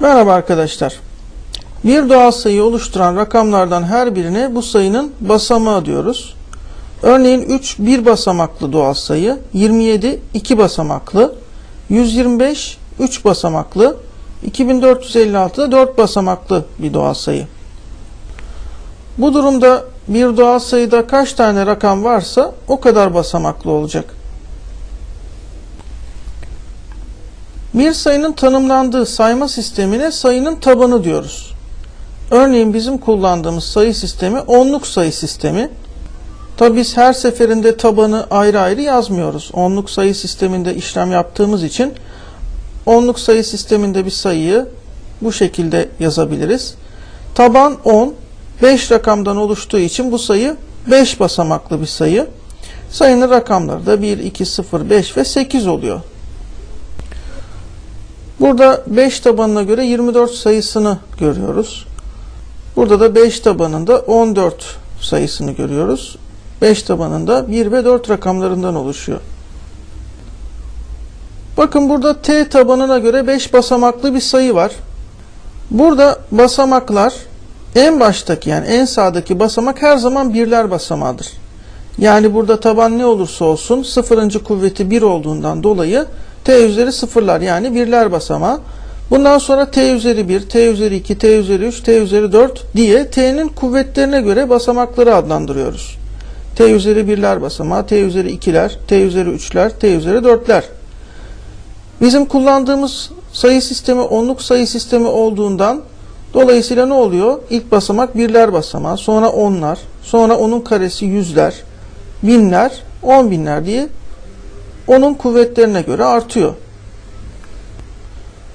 Merhaba arkadaşlar. Bir doğal sayıyı oluşturan rakamlardan her birine bu sayının basamağı diyoruz. Örneğin 3 bir basamaklı doğal sayı, 27 iki basamaklı, 125 3 basamaklı, 2456 da 4 basamaklı bir doğal sayı. Bu durumda bir doğal sayıda kaç tane rakam varsa o kadar basamaklı olacak. Bir sayının tanımlandığı sayma sistemine sayının tabanı diyoruz. Örneğin bizim kullandığımız sayı sistemi onluk sayı sistemi. Tabi biz her seferinde tabanı ayrı ayrı yazmıyoruz. Onluk sayı sisteminde işlem yaptığımız için onluk sayı sisteminde bir sayıyı bu şekilde yazabiliriz. Taban 10, 5 rakamdan oluştuğu için bu sayı 5 basamaklı bir sayı. Sayının rakamları da 1, 2, 0, 5 ve 8 oluyor. Burada 5 tabanına göre 24 sayısını görüyoruz. Burada da 5 tabanında 14 sayısını görüyoruz. 5 tabanında 1 ve 4 rakamlarından oluşuyor. Bakın burada T tabanına göre 5 basamaklı bir sayı var. Burada basamaklar en baştaki yani en sağdaki basamak her zaman birler basamağıdır. Yani burada taban ne olursa olsun sıfırıncı kuvveti 1 olduğundan dolayı t üzeri sıfırlar yani birler basamağı. Bundan sonra t üzeri 1, t üzeri 2, t üzeri 3, t üzeri 4 diye t'nin kuvvetlerine göre basamakları adlandırıyoruz. t üzeri birler basamağı, t üzeri 2'ler, t üzeri 3'ler, t üzeri 4'ler. Bizim kullandığımız sayı sistemi onluk sayı sistemi olduğundan dolayısıyla ne oluyor? İlk basamak birler basamağı, sonra onlar, sonra onun karesi yüzler, binler, on diye onun kuvvetlerine göre artıyor.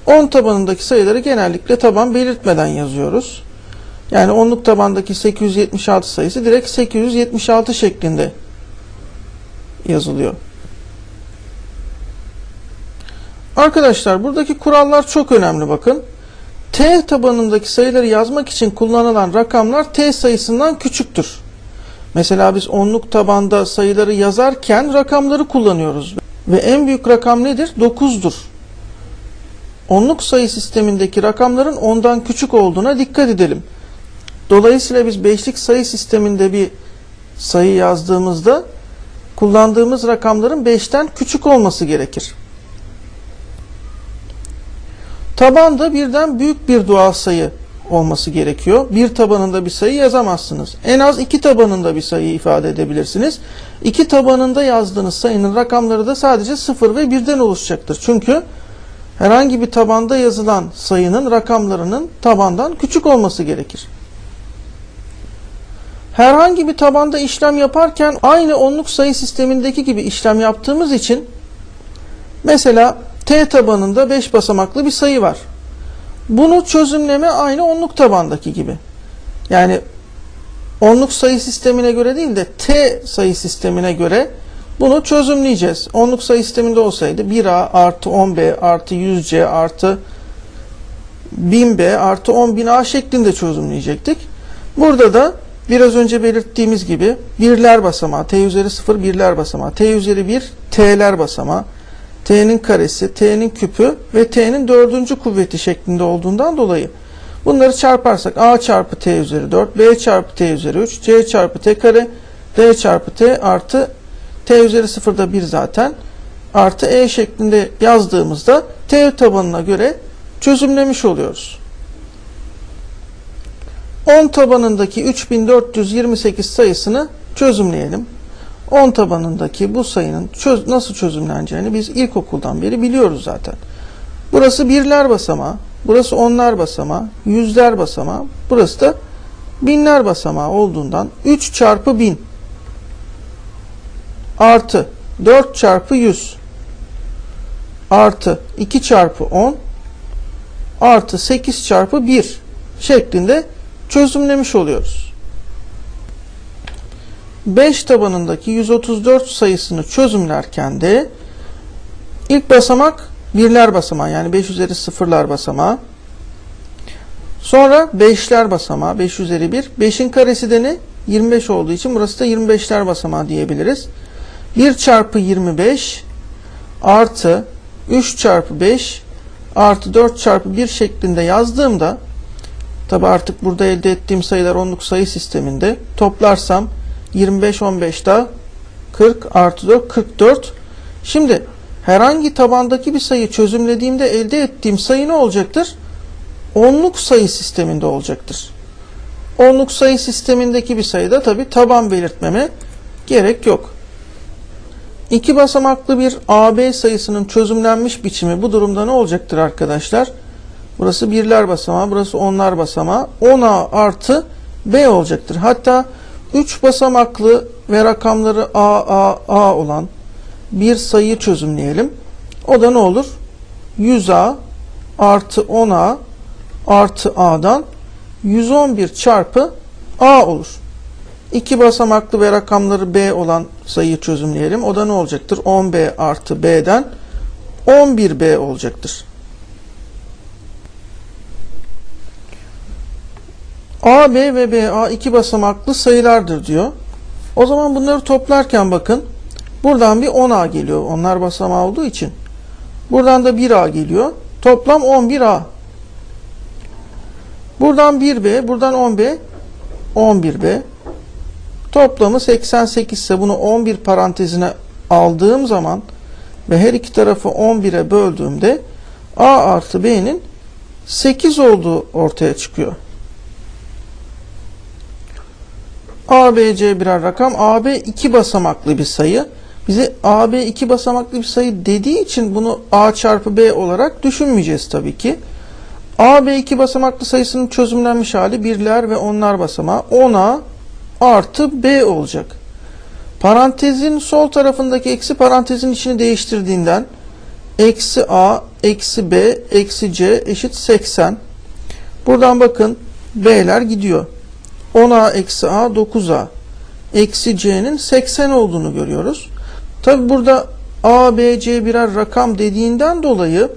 10 tabanındaki sayıları genellikle taban belirtmeden yazıyoruz. Yani onluk tabandaki 876 sayısı direkt 876 şeklinde yazılıyor. Arkadaşlar buradaki kurallar çok önemli bakın. T tabanındaki sayıları yazmak için kullanılan rakamlar T sayısından küçüktür. Mesela biz onluk tabanda sayıları yazarken rakamları kullanıyoruz. Ve en büyük rakam nedir? 9'dur. Onluk sayı sistemindeki rakamların ondan küçük olduğuna dikkat edelim. Dolayısıyla biz beşlik sayı sisteminde bir sayı yazdığımızda kullandığımız rakamların 5'ten küçük olması gerekir. Tabanda birden büyük bir doğal sayı olması gerekiyor. Bir tabanında bir sayı yazamazsınız. En az iki tabanında bir sayı ifade edebilirsiniz. İki tabanında yazdığınız sayının rakamları da sadece 0 ve 1'den oluşacaktır. Çünkü herhangi bir tabanda yazılan sayının rakamlarının tabandan küçük olması gerekir. Herhangi bir tabanda işlem yaparken aynı onluk sayı sistemindeki gibi işlem yaptığımız için mesela T tabanında 5 basamaklı bir sayı var. Bunu çözümleme aynı onluk tabandaki gibi. Yani onluk sayı sistemine göre değil de T sayı sistemine göre bunu çözümleyeceğiz. Onluk sayı sisteminde olsaydı 1A artı 10B artı 100C artı 1000B artı 10.000A şeklinde çözümleyecektik. Burada da biraz önce belirttiğimiz gibi birler basamağı, T üzeri 0 birler basamağı, T üzeri 1 T'ler basamağı, T'nin karesi, T'nin küpü ve T'nin dördüncü kuvveti şeklinde olduğundan dolayı bunları çarparsak A çarpı T üzeri 4, B çarpı T üzeri 3, C çarpı T kare, D çarpı T artı T üzeri 0 da 1 zaten artı E şeklinde yazdığımızda T tabanına göre çözümlemiş oluyoruz. 10 tabanındaki 3428 sayısını çözümleyelim. 10 tabanındaki bu sayının çöz, nasıl çözümleneceğini biz ilkokuldan beri biliyoruz zaten. Burası birler basamağı, burası onlar basamağı, yüzler basamağı, burası da binler basamağı olduğundan 3 çarpı 1000 artı 4 çarpı 100 artı 2 çarpı 10 artı 8 çarpı 1 şeklinde çözümlemiş oluyoruz. 5 tabanındaki 134 sayısını çözümlerken de ilk basamak birler basamağı yani 5 üzeri sıfırlar basamağı. Sonra 5'ler basamağı 5 üzeri 1. 5'in karesi de ne? 25 olduğu için burası da 25'ler basamağı diyebiliriz. 1 çarpı 25 artı 3 çarpı 5 artı 4 çarpı 1 şeklinde yazdığımda tabi artık burada elde ettiğim sayılar onluk sayı sisteminde toplarsam 25 15 daha 40 artı 4 44 şimdi herhangi tabandaki bir sayı çözümlediğimde elde ettiğim sayı ne olacaktır? Onluk sayı sisteminde olacaktır. Onluk sayı sistemindeki bir sayıda tabi taban belirtmeme gerek yok. İki basamaklı bir AB sayısının çözümlenmiş biçimi bu durumda ne olacaktır arkadaşlar? Burası birler basamağı, burası onlar basamağı. 10A artı B olacaktır. Hatta 3 basamaklı ve rakamları A, A, A olan bir sayıyı çözümleyelim. O da ne olur? 100A artı 10A artı A'dan 111 çarpı A olur. İki basamaklı ve rakamları B olan sayıyı çözümleyelim. O da ne olacaktır? 10B artı B'den 11B olacaktır. A, B ve B, A iki basamaklı sayılardır diyor. O zaman bunları toplarken bakın. Buradan bir 10A geliyor. Onlar basamağı olduğu için. Buradan da 1A geliyor. Toplam 11A. Buradan 1B, buradan 10B, 11B. Toplamı 88 ise bunu 11 parantezine aldığım zaman ve her iki tarafı 11'e böldüğümde A artı B'nin 8 olduğu ortaya çıkıyor. A, B, C birer rakam. AB iki basamaklı bir sayı. Bize AB iki basamaklı bir sayı dediği için bunu A çarpı B olarak düşünmeyeceğiz tabii ki. AB iki basamaklı sayısının çözümlenmiş hali birler ve onlar basamağı 10A artı B olacak. Parantezin sol tarafındaki eksi parantezin içini değiştirdiğinden eksi A eksi B eksi C eşit 80. Buradan bakın B'ler gidiyor. 10A eksi A 9A eksi C'nin 80 olduğunu görüyoruz. Tabi burada A, B, C birer rakam dediğinden dolayı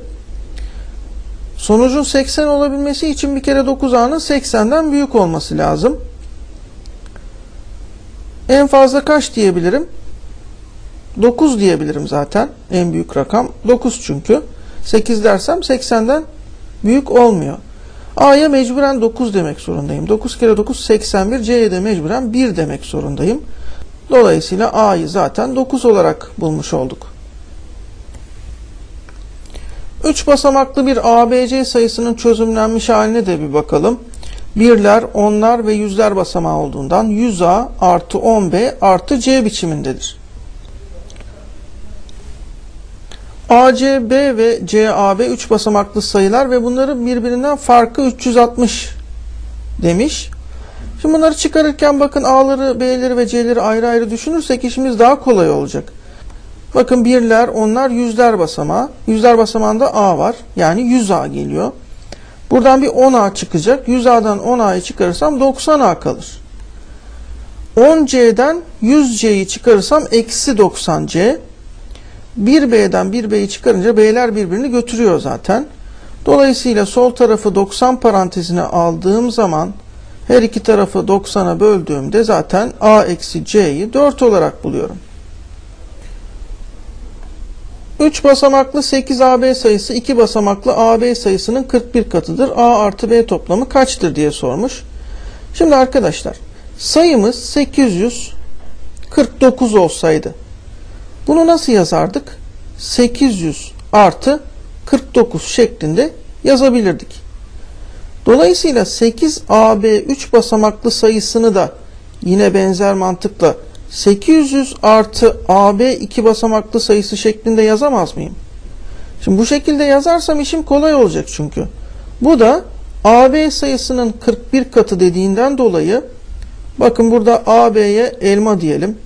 sonucun 80 olabilmesi için bir kere 9A'nın 80'den büyük olması lazım. En fazla kaç diyebilirim? 9 diyebilirim zaten. En büyük rakam 9 çünkü. 8 dersem 80'den büyük olmuyor. A'ya mecburen 9 demek zorundayım. 9 kere 9 81. C'ye de mecburen 1 demek zorundayım. Dolayısıyla A'yı zaten 9 olarak bulmuş olduk. 3 basamaklı bir ABC sayısının çözümlenmiş haline de bir bakalım. Birler, onlar ve yüzler basamağı olduğundan 100A artı 10B artı C biçimindedir. ACB ve CAB 3 basamaklı sayılar ve bunların birbirinden farkı 360 demiş. Şimdi bunları çıkarırken bakın A'ları, B'leri ve C'leri ayrı ayrı düşünürsek işimiz daha kolay olacak. Bakın birler, onlar yüzler basamağı. Yüzler basamağında A var. Yani 100A geliyor. Buradan bir 10A çıkacak. 100A'dan 10A'yı çıkarırsam 90A kalır. 10C'den 100C'yi çıkarırsam eksi 90C. 1B'den 1B'yi çıkarınca B'ler birbirini götürüyor zaten. Dolayısıyla sol tarafı 90 parantezine aldığım zaman her iki tarafı 90'a böldüğümde zaten A eksi C'yi 4 olarak buluyorum. 3 basamaklı 8AB sayısı 2 basamaklı AB sayısının 41 katıdır. A artı B toplamı kaçtır diye sormuş. Şimdi arkadaşlar sayımız 849 olsaydı bunu nasıl yazardık? 800 artı 49 şeklinde yazabilirdik. Dolayısıyla 8AB 3 basamaklı sayısını da yine benzer mantıkla 800 artı AB 2 basamaklı sayısı şeklinde yazamaz mıyım? Şimdi bu şekilde yazarsam işim kolay olacak çünkü. Bu da AB sayısının 41 katı dediğinden dolayı bakın burada AB'ye elma diyelim.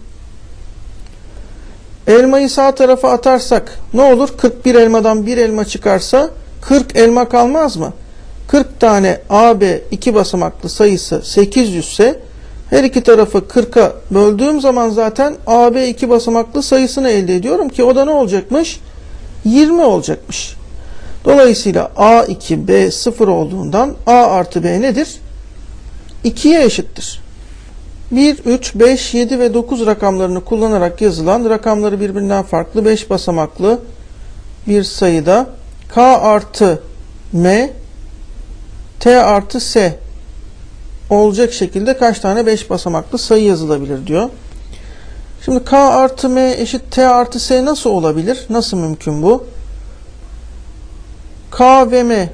Elmayı sağ tarafa atarsak ne olur? 41 elmadan 1 elma çıkarsa 40 elma kalmaz mı? 40 tane AB iki basamaklı sayısı 800 ise her iki tarafı 40'a böldüğüm zaman zaten AB iki basamaklı sayısını elde ediyorum ki o da ne olacakmış? 20 olacakmış. Dolayısıyla A2 B 0 olduğundan A artı B nedir? 2'ye eşittir. 1, 3, 5, 7 ve 9 rakamlarını kullanarak yazılan rakamları birbirinden farklı 5 basamaklı bir sayıda K artı M T artı S olacak şekilde kaç tane 5 basamaklı sayı yazılabilir diyor. Şimdi K artı M eşit T artı S nasıl olabilir? Nasıl mümkün bu? K ve M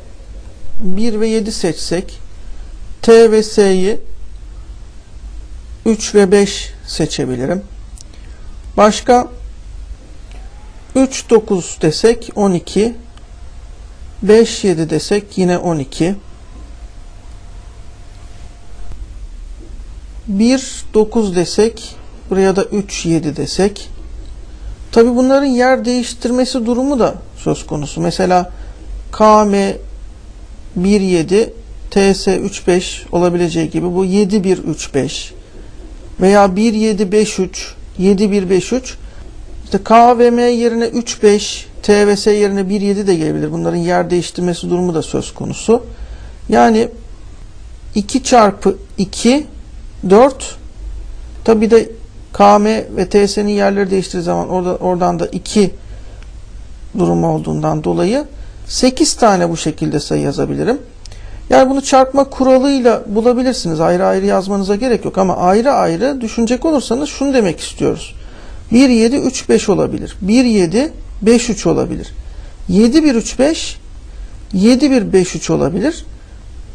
1 ve 7 seçsek T ve S'yi 3 ve 5 seçebilirim. Başka 3 9 desek 12 5 7 desek yine 12 1 9 desek buraya da 3 7 desek tabi bunların yer değiştirmesi durumu da söz konusu. Mesela KM 1 7 TS 3 5 olabileceği gibi bu 7 1 3 5 veya 1 7 5 3 7 1 5 3 işte K ve M yerine 3 5 T ve S yerine 1 7 de gelebilir. Bunların yer değiştirmesi durumu da söz konusu. Yani 2 çarpı 2 4 tabi de KM ve TS'nin yerleri değiştiği zaman orada, oradan da 2 durumu olduğundan dolayı 8 tane bu şekilde sayı yazabilirim. Yani bunu çarpma kuralıyla bulabilirsiniz. Ayrı ayrı yazmanıza gerek yok ama ayrı ayrı düşünecek olursanız şunu demek istiyoruz. 1 7 3 5 olabilir. 1 7 5 3 olabilir. 7 1 3 5 7 1 5 3 olabilir.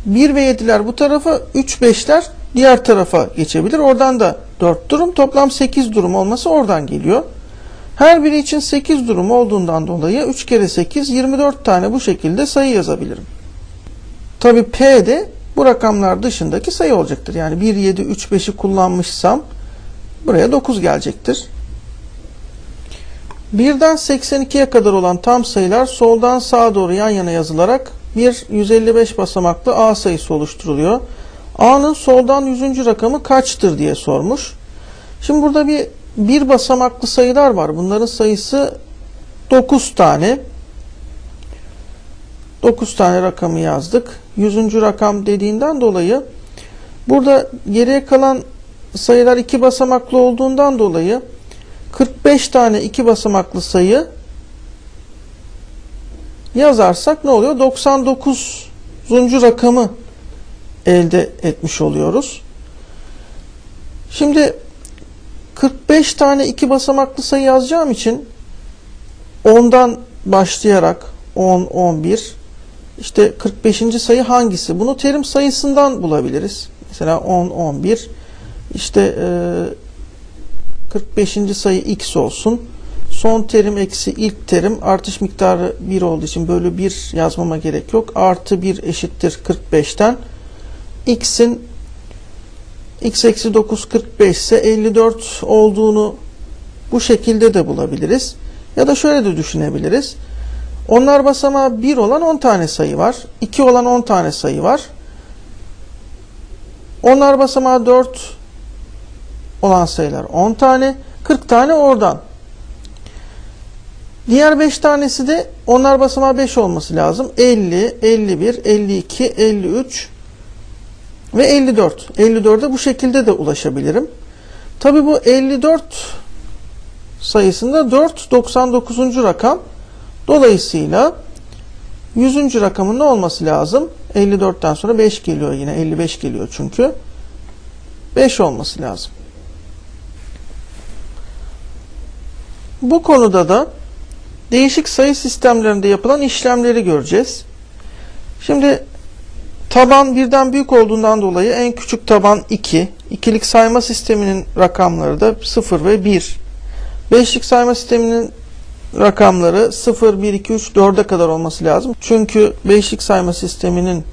1 ve 7'ler bu tarafa, 3 5'ler diğer tarafa geçebilir. Oradan da 4 durum, toplam 8 durum olması oradan geliyor. Her biri için 8 durum olduğundan dolayı 3 kere 8 24 tane bu şekilde sayı yazabilirim. Tabi P de bu rakamlar dışındaki sayı olacaktır. Yani 1, 7, 3, 5'i kullanmışsam buraya 9 gelecektir. 1'den 82'ye kadar olan tam sayılar soldan sağa doğru yan yana yazılarak bir 155 basamaklı A sayısı oluşturuluyor. A'nın soldan 100. rakamı kaçtır diye sormuş. Şimdi burada bir bir basamaklı sayılar var. Bunların sayısı 9 tane. 9 tane rakamı yazdık. 100. rakam dediğinden dolayı burada geriye kalan sayılar iki basamaklı olduğundan dolayı 45 tane iki basamaklı sayı yazarsak ne oluyor? 99. rakamı elde etmiş oluyoruz. Şimdi 45 tane iki basamaklı sayı yazacağım için 10'dan başlayarak 10, 11 işte 45. sayı hangisi? Bunu terim sayısından bulabiliriz. Mesela 10, 11 işte e, 45. sayı x olsun. Son terim eksi ilk terim artış miktarı 1 olduğu için bölü 1 yazmama gerek yok. Artı 1 eşittir 45'ten. x'in x eksi 9 45 ise 54 olduğunu bu şekilde de bulabiliriz. Ya da şöyle de düşünebiliriz. Onlar basamağı 1 olan 10 tane sayı var. 2 olan 10 tane sayı var. Onlar basamağı 4 olan sayılar 10 tane. 40 tane oradan. Diğer 5 tanesi de onlar basamağı 5 olması lazım. 50, 51, 52, 53 ve 54. 54'e bu şekilde de ulaşabilirim. Tabi bu 54 sayısında 4 99. rakam. Dolayısıyla 100. rakamın ne olması lazım? 54'ten sonra 5 geliyor yine. 55 geliyor çünkü. 5 olması lazım. Bu konuda da değişik sayı sistemlerinde yapılan işlemleri göreceğiz. Şimdi taban birden büyük olduğundan dolayı en küçük taban 2. İkilik sayma sisteminin rakamları da 0 ve 1. Beşlik sayma sisteminin rakamları 0, 1, 2, 3, 4'e kadar olması lazım. Çünkü beşlik sayma sisteminin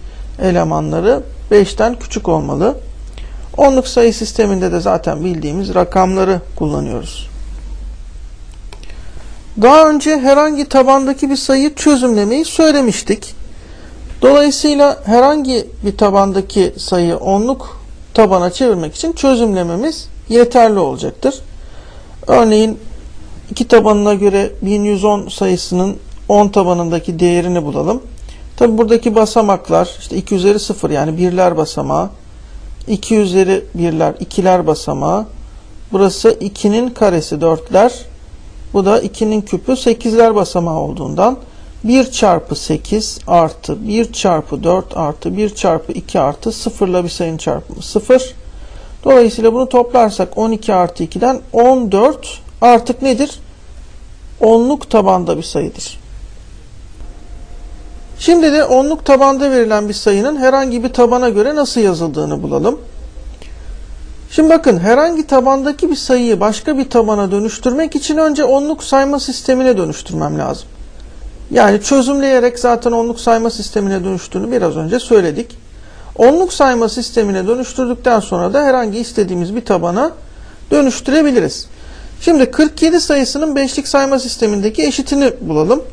elemanları 5'ten küçük olmalı. Onluk sayı sisteminde de zaten bildiğimiz rakamları kullanıyoruz. Daha önce herhangi tabandaki bir sayıyı çözümlemeyi söylemiştik. Dolayısıyla herhangi bir tabandaki sayı onluk tabana çevirmek için çözümlememiz yeterli olacaktır. Örneğin iki tabanına göre 1110 sayısının 10 tabanındaki değerini bulalım. Tabi buradaki basamaklar işte 2 üzeri 0 yani birler basamağı 2 üzeri birler ikiler basamağı burası 2'nin karesi 4'ler bu da 2'nin küpü 8'ler basamağı olduğundan 1 çarpı 8 artı 1 çarpı 4 artı 1 çarpı 2 artı 0 ile bir sayının çarpımı 0. Dolayısıyla bunu toplarsak 12 artı 2'den 14 artık nedir? Onluk tabanda bir sayıdır. Şimdi de onluk tabanda verilen bir sayının herhangi bir tabana göre nasıl yazıldığını bulalım. Şimdi bakın herhangi tabandaki bir sayıyı başka bir tabana dönüştürmek için önce onluk sayma sistemine dönüştürmem lazım. Yani çözümleyerek zaten onluk sayma sistemine dönüştüğünü biraz önce söyledik. Onluk sayma sistemine dönüştürdükten sonra da herhangi istediğimiz bir tabana dönüştürebiliriz. Şimdi 47 sayısının beşlik sayma sistemindeki eşitini bulalım.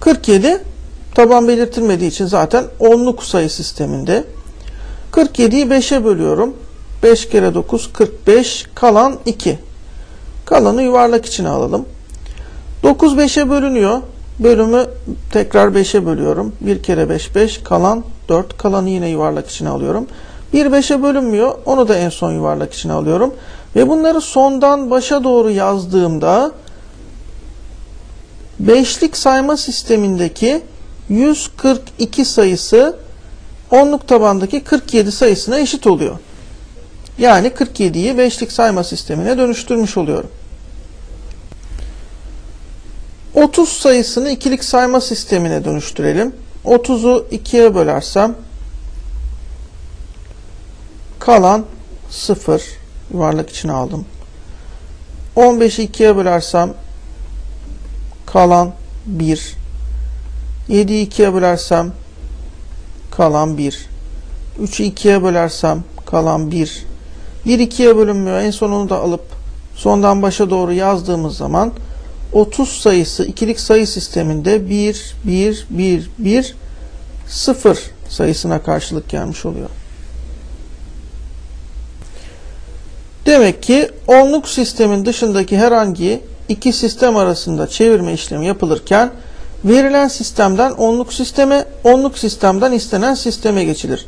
47 taban belirtilmediği için zaten onluk sayı sisteminde. 47'yi 5'e bölüyorum. 5 kere 9 45 kalan 2. Kalanı yuvarlak içine alalım. 9 5'e bölünüyor. Bölümü tekrar 5'e bölüyorum. 1 kere 5 5 kalan 4. Kalanı yine yuvarlak içine alıyorum. 1 5'e bölünmüyor. Onu da en son yuvarlak içine alıyorum. Ve bunları sondan başa doğru yazdığımda beşlik sayma sistemindeki 142 sayısı onluk tabandaki 47 sayısına eşit oluyor. Yani 47'yi beşlik sayma sistemine dönüştürmüş oluyorum. 30 sayısını ikilik sayma sistemine dönüştürelim. 30'u 2'ye bölersem kalan 0 yuvarlak içine aldım. 15'i 2'ye bölersem kalan 1. 7'yi 2'ye bölersem kalan 1. 3'ü 2'ye bölersem kalan 1. 1 2'ye bölünmüyor. En sonunu da alıp sondan başa doğru yazdığımız zaman 30 sayısı ikilik sayı sisteminde 1, 1, 1, 1, 0 sayısına karşılık gelmiş oluyor. Demek ki onluk sistemin dışındaki herhangi iki sistem arasında çevirme işlemi yapılırken verilen sistemden onluk sisteme, onluk sistemden istenen sisteme geçilir.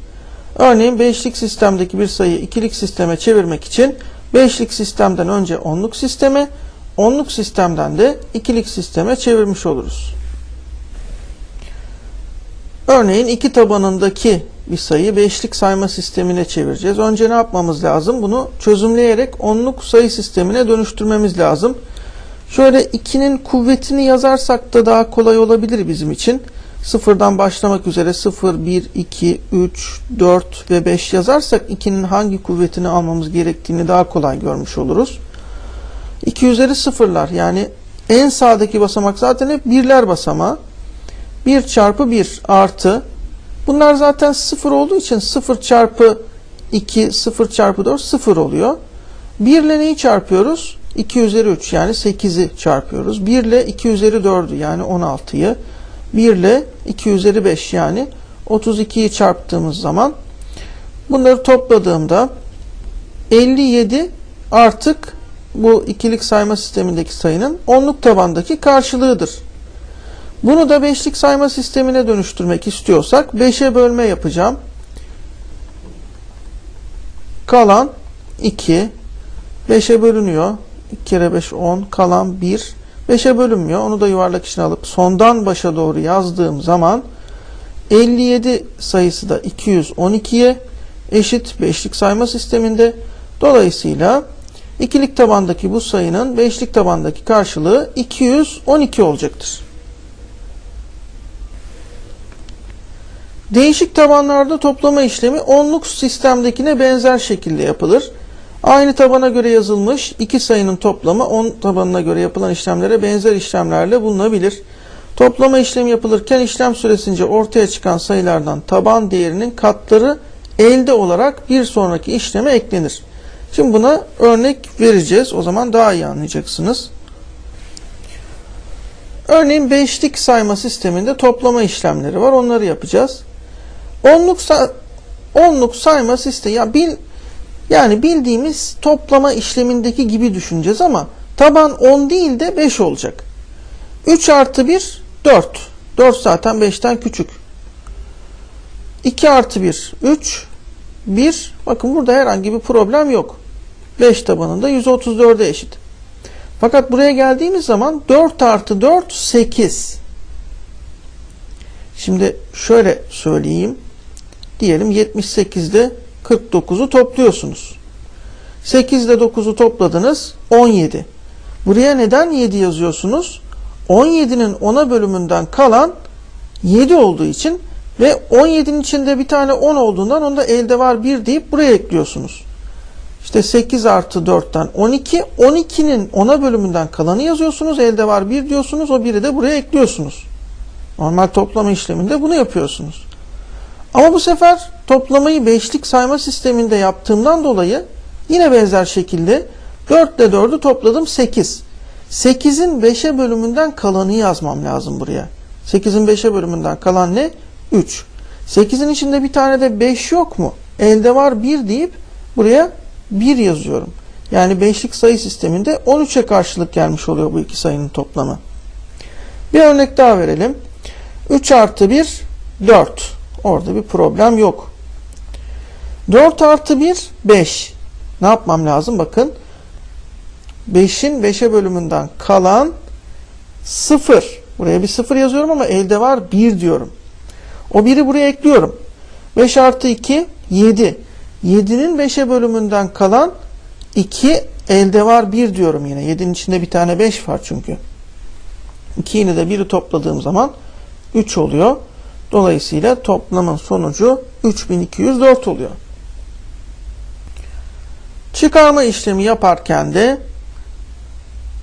Örneğin beşlik sistemdeki bir sayıyı ikilik sisteme çevirmek için beşlik sistemden önce onluk sisteme, onluk sistemden de ikilik sisteme çevirmiş oluruz. Örneğin iki tabanındaki bir sayı beşlik sayma sistemine çevireceğiz. Önce ne yapmamız lazım? Bunu çözümleyerek onluk sayı sistemine dönüştürmemiz lazım. Şöyle 2'nin kuvvetini yazarsak da daha kolay olabilir bizim için. Sıfırdan başlamak üzere 0, 1, 2, 3, 4 ve 5 yazarsak 2'nin hangi kuvvetini almamız gerektiğini daha kolay görmüş oluruz. 2 üzeri sıfırlar yani en sağdaki basamak zaten hep birler basamağı. 1 çarpı 1 artı bunlar zaten 0 olduğu için 0 çarpı 2 0 çarpı 4 0 oluyor. 1 ile neyi çarpıyoruz? 2 üzeri 3 yani 8'i çarpıyoruz. 1 ile 2 üzeri 4'ü yani 16'yı 1 ile 2 üzeri 5 yani 32'yi çarptığımız zaman bunları topladığımda 57 artık bu ikilik sayma sistemindeki sayının onluk tabandaki karşılığıdır. Bunu da beşlik sayma sistemine dönüştürmek istiyorsak 5'e bölme yapacağım. Kalan 2 5'e bölünüyor. 2 kere 5 10 kalan 1 5'e bölünmüyor. Onu da yuvarlak içine alıp sondan başa doğru yazdığım zaman 57 sayısı da 212'ye eşit beşlik sayma sisteminde. Dolayısıyla ikilik tabandaki bu sayının beşlik tabandaki karşılığı 212 olacaktır. Değişik tabanlarda toplama işlemi onluk sistemdekine benzer şekilde yapılır. Aynı tabana göre yazılmış iki sayının toplamı 10 tabanına göre yapılan işlemlere benzer işlemlerle bulunabilir. Toplama işlemi yapılırken işlem süresince ortaya çıkan sayılardan taban değerinin katları elde olarak bir sonraki işleme eklenir. Şimdi buna örnek vereceğiz. O zaman daha iyi anlayacaksınız. Örneğin beşlik sayma sisteminde toplama işlemleri var. Onları yapacağız. Onluk, onluk sayma sistemi ya bil yani bildiğimiz toplama işlemindeki gibi düşüneceğiz ama taban 10 değil de 5 olacak. 3 artı 1 4. 4 zaten 5'ten küçük. 2 artı 1 3. 1 bakın burada herhangi bir problem yok. 5 tabanında 134'e eşit. Fakat buraya geldiğimiz zaman 4 artı 4 8. Şimdi şöyle söyleyeyim. Diyelim 78'de 49'u topluyorsunuz. 8 ile 9'u topladınız 17. Buraya neden 7 yazıyorsunuz? 17'nin 10'a bölümünden kalan 7 olduğu için ve 17'nin içinde bir tane 10 olduğundan onda elde var 1 deyip buraya ekliyorsunuz. İşte 8 artı 4'ten 12. 12'nin 10'a bölümünden kalanı yazıyorsunuz. Elde var 1 diyorsunuz. O 1'i de buraya ekliyorsunuz. Normal toplama işleminde bunu yapıyorsunuz. Ama bu sefer toplamayı beşlik sayma sisteminde yaptığımdan dolayı yine benzer şekilde 4 ile 4'ü topladım 8. 8'in 5'e bölümünden kalanı yazmam lazım buraya. 8'in 5'e bölümünden kalan ne? 3. 8'in içinde bir tane de 5 yok mu? Elde var 1 deyip buraya 1 yazıyorum. Yani beşlik sayı sisteminde 13'e karşılık gelmiş oluyor bu iki sayının toplamı. Bir örnek daha verelim. 3 artı 1 4. Orada bir problem yok. 4 artı 1 5. Ne yapmam lazım? Bakın 5'in 5'e bölümünden kalan 0. Buraya bir 0 yazıyorum ama elde var 1 diyorum. O 1'i buraya ekliyorum. 5 artı 2 7. 7'nin 5'e bölümünden kalan 2 elde var 1 diyorum yine. 7'nin içinde bir tane 5 var çünkü. 2 yine de 1'i topladığım zaman 3 oluyor. Dolayısıyla toplamın sonucu 3204 oluyor. Çıkarma işlemi yaparken de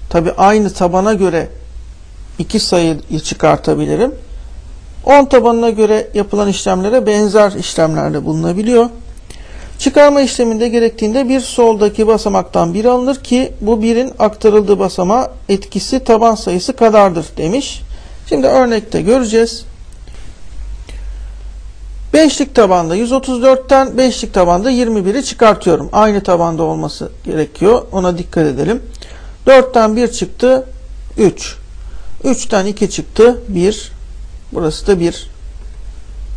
tabi aynı tabana göre iki sayıyı çıkartabilirim. 10 tabanına göre yapılan işlemlere benzer işlemlerde bulunabiliyor. Çıkarma işleminde gerektiğinde bir soldaki basamaktan bir alınır ki bu birin aktarıldığı basamağa etkisi taban sayısı kadardır demiş. Şimdi örnekte göreceğiz. Beşlik tabanda 134'ten beşlik tabanda 21'i çıkartıyorum. Aynı tabanda olması gerekiyor. Ona dikkat edelim. 4'ten 1 çıktı 3. 3'ten 2 çıktı 1. Burası da 1.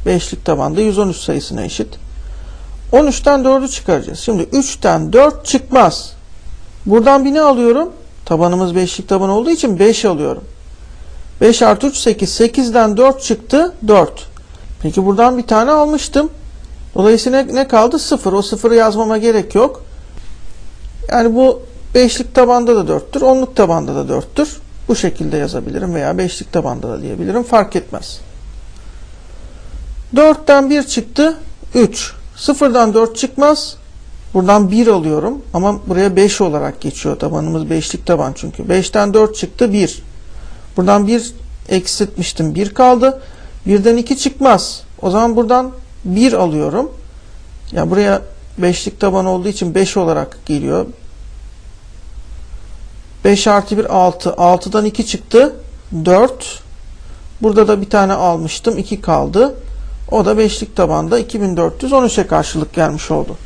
Beşlik tabanda 113 sayısına eşit. 13'ten 4'ü çıkaracağız. Şimdi 3'ten 4 çıkmaz. Buradan bir alıyorum? Tabanımız 5'lik taban olduğu için 5 alıyorum. 5 artı 3 8. 8'den 4 çıktı 4. Peki buradan bir tane almıştım. Dolayısıyla ne kaldı? 0. O 0'ı yazmama gerek yok. Yani bu 5'lik tabanda da 4'tür. 10'luk tabanda da 4'tür. Bu şekilde yazabilirim veya 5'lik tabanda da diyebilirim. Fark etmez. 4'ten 1 çıktı 3. 0'dan 4 çıkmaz. Buradan 1 alıyorum ama buraya 5 olarak geçiyor. Tabanımız 5'lik taban çünkü. 5'ten 4 çıktı 1. Buradan 1 eksiltmiştim. 1 kaldı. 1'den 2 çıkmaz. O zaman buradan 1 alıyorum. Ya yani buraya 5'lik taban olduğu için 5 olarak geliyor. 5 artı 1 6. 6'dan 2 çıktı. 4. Burada da bir tane almıştım. 2 kaldı. O da 5'lik tabanda 2413'e karşılık gelmiş oldu.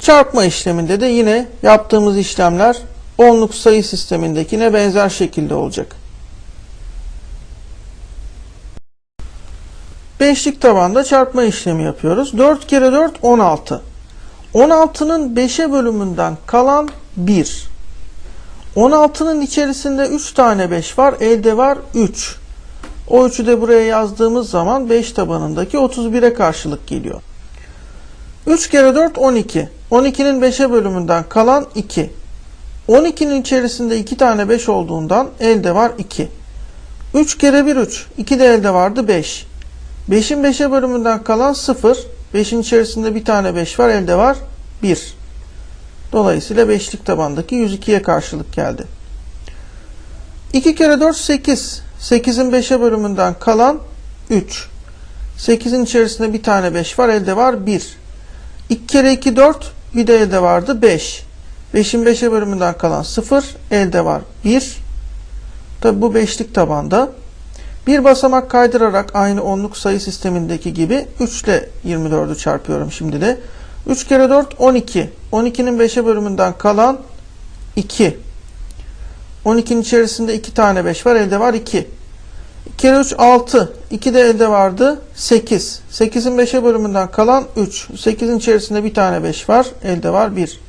Çarpma işleminde de yine yaptığımız işlemler onluk sayı sistemindekine benzer şekilde olacak. Beşlik tabanda çarpma işlemi yapıyoruz. 4 kere 4 16. 16'nın 5'e bölümünden kalan 1. 16'nın içerisinde 3 tane 5 var. Elde var 3. O 3'ü de buraya yazdığımız zaman 5 tabanındaki 31'e karşılık geliyor. 3 kere 4 12. 12'nin 5'e bölümünden kalan 2. 12'nin içerisinde 2 tane 5 olduğundan elde var 2. 3 kere 1 3. 2 de elde vardı 5. 5'in 5'e bölümünden kalan 0. 5'in içerisinde bir tane 5 var. Elde var 1. Dolayısıyla 5'lik tabandaki 102'ye karşılık geldi. 2 kere 4 8. 8'in 5'e bölümünden kalan 3. 8'in içerisinde bir tane 5 var. Elde var 1. 2 kere 2 4. Bir de elde vardı 5. 5'in 5'e bölümünden kalan 0. Elde var 1. Tabi bu 5'lik tabanda. Bir basamak kaydırarak aynı onluk sayı sistemindeki gibi 3 ile 24'ü çarpıyorum şimdi de. 3 kere 4 12. 12'nin 5'e bölümünden kalan 2. 12'nin içerisinde 2 tane 5 var. Elde var 2. 2 kere 3 6. 2 de elde vardı 8. 8'in 5'e bölümünden kalan 3. 8'in içerisinde bir tane 5 var. Elde var 1.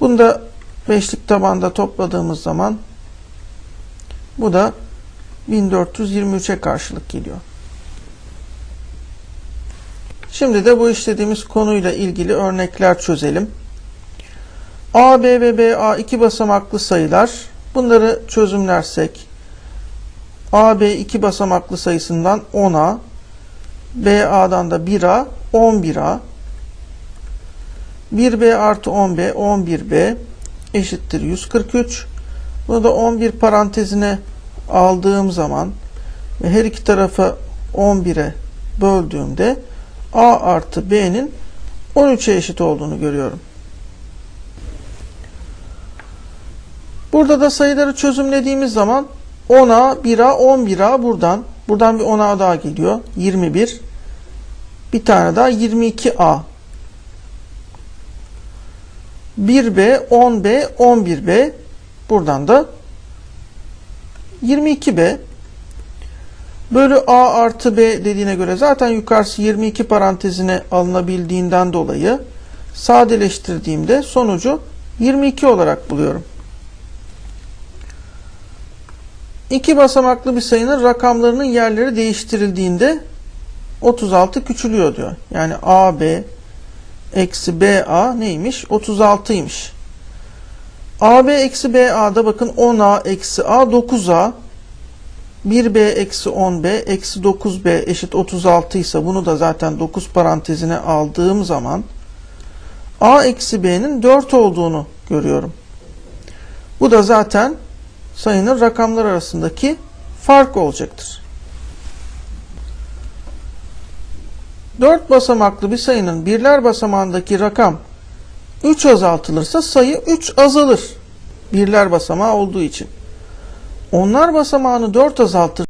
Bunu da beşlik tabanda topladığımız zaman bu da 1423'e karşılık geliyor. Şimdi de bu işlediğimiz konuyla ilgili örnekler çözelim. A, B ve B, A iki basamaklı sayılar. Bunları çözümlersek A, B iki basamaklı sayısından 10'a, B, A'dan da 1'a, 11'a, 1B artı 10B, 11B eşittir 143. Bunu da 11 parantezine aldığım zaman ve her iki tarafı 11'e böldüğümde A artı B'nin 13'e eşit olduğunu görüyorum. Burada da sayıları çözümlediğimiz zaman 10'a, 1'a, 11'a buradan. Buradan bir 10'a daha geliyor. 21. Bir tane daha 22A. 1B, 10B, 11B. Buradan da 22B. Bölü A artı B dediğine göre zaten yukarısı 22 parantezine alınabildiğinden dolayı sadeleştirdiğimde sonucu 22 olarak buluyorum. İki basamaklı bir sayının rakamlarının yerleri değiştirildiğinde 36 küçülüyor diyor. Yani AB eksi BA neymiş? 36'ymış. AB eksi BA'da bakın 10A eksi A 9A 1B eksi 10B eksi 9B eşit 36 ise bunu da zaten 9 parantezine aldığım zaman A eksi B'nin 4 olduğunu görüyorum. Bu da zaten sayının rakamlar arasındaki fark olacaktır. 4 basamaklı bir sayının birler basamağındaki rakam 3 azaltılırsa sayı 3 azalır. Birler basamağı olduğu için. Onlar basamağını 4 azaltır